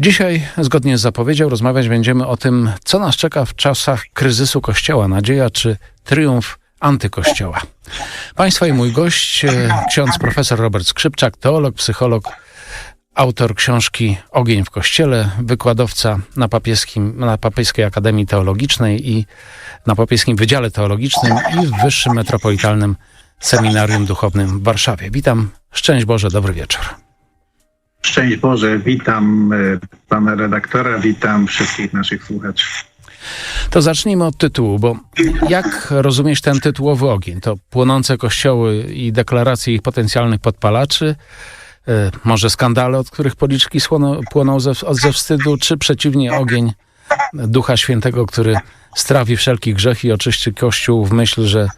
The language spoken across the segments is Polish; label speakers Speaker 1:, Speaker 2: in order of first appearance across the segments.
Speaker 1: Dzisiaj, zgodnie z zapowiedzią, rozmawiać będziemy o tym, co nas czeka w czasach kryzysu Kościoła. Nadzieja czy triumf antykościoła. Państwa i mój gość, e, ksiądz profesor Robert Skrzypczak, teolog, psycholog, autor książki Ogień w Kościele, wykładowca na, papieskim, na Papieskiej Akademii Teologicznej i na Papieskim Wydziale Teologicznym i w Wyższym Metropolitalnym Seminarium Duchownym w Warszawie. Witam, szczęść Boże, dobry wieczór.
Speaker 2: Szczęść Boże, witam e, pana redaktora, witam wszystkich naszych słuchaczy.
Speaker 1: To zacznijmy od tytułu, bo jak rozumieć ten tytułowy ogień? To płonące kościoły i deklaracje ich potencjalnych podpalaczy, e, może skandale, od których policzki słono, płoną ze, ze wstydu, czy przeciwnie ogień Ducha Świętego, który strawi wszelki grzech i oczyści Kościół w myśl, że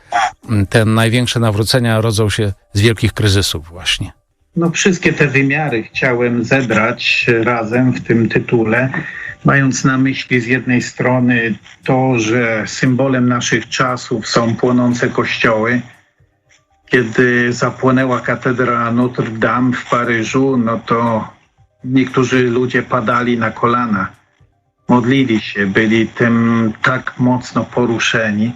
Speaker 1: mm, te największe nawrócenia rodzą się z wielkich kryzysów właśnie.
Speaker 2: No, wszystkie te wymiary chciałem zebrać razem w tym tytule, mając na myśli z jednej strony to, że symbolem naszych czasów są płonące kościoły. Kiedy zapłonęła katedra Notre Dame w Paryżu, no to niektórzy ludzie padali na kolana, modlili się, byli tym tak mocno poruszeni.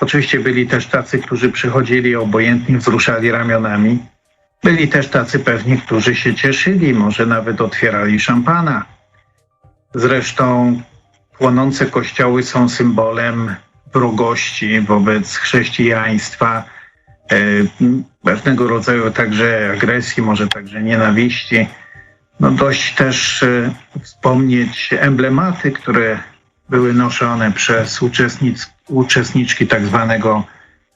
Speaker 2: Oczywiście byli też tacy, którzy przychodzili obojętnie, wzruszali ramionami. Byli też tacy pewni, którzy się cieszyli, może nawet otwierali szampana. Zresztą płonące kościoły są symbolem wrogości wobec chrześcijaństwa, e, pewnego rodzaju także agresji, może także nienawiści. No dość też e, wspomnieć emblematy, które były noszone przez uczestnic, uczestniczki tak zwanego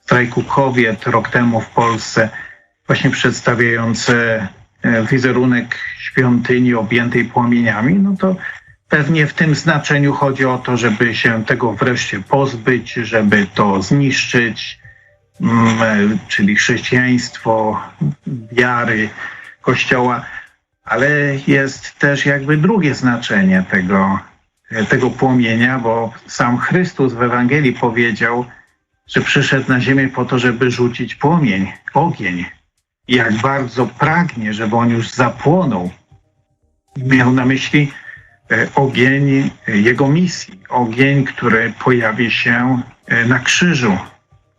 Speaker 2: strajku kobiet rok temu w Polsce właśnie przedstawiające e, wizerunek świątyni objętej płomieniami, no to pewnie w tym znaczeniu chodzi o to, żeby się tego wreszcie pozbyć, żeby to zniszczyć, mm, e, czyli chrześcijaństwo, wiary Kościoła, ale jest też jakby drugie znaczenie tego, e, tego płomienia, bo sam Chrystus w Ewangelii powiedział, że przyszedł na ziemię po to, żeby rzucić płomień, ogień jak bardzo pragnie, żeby on już zapłonął. Miał na myśli e, ogień e, jego misji, ogień, który pojawi się e, na krzyżu,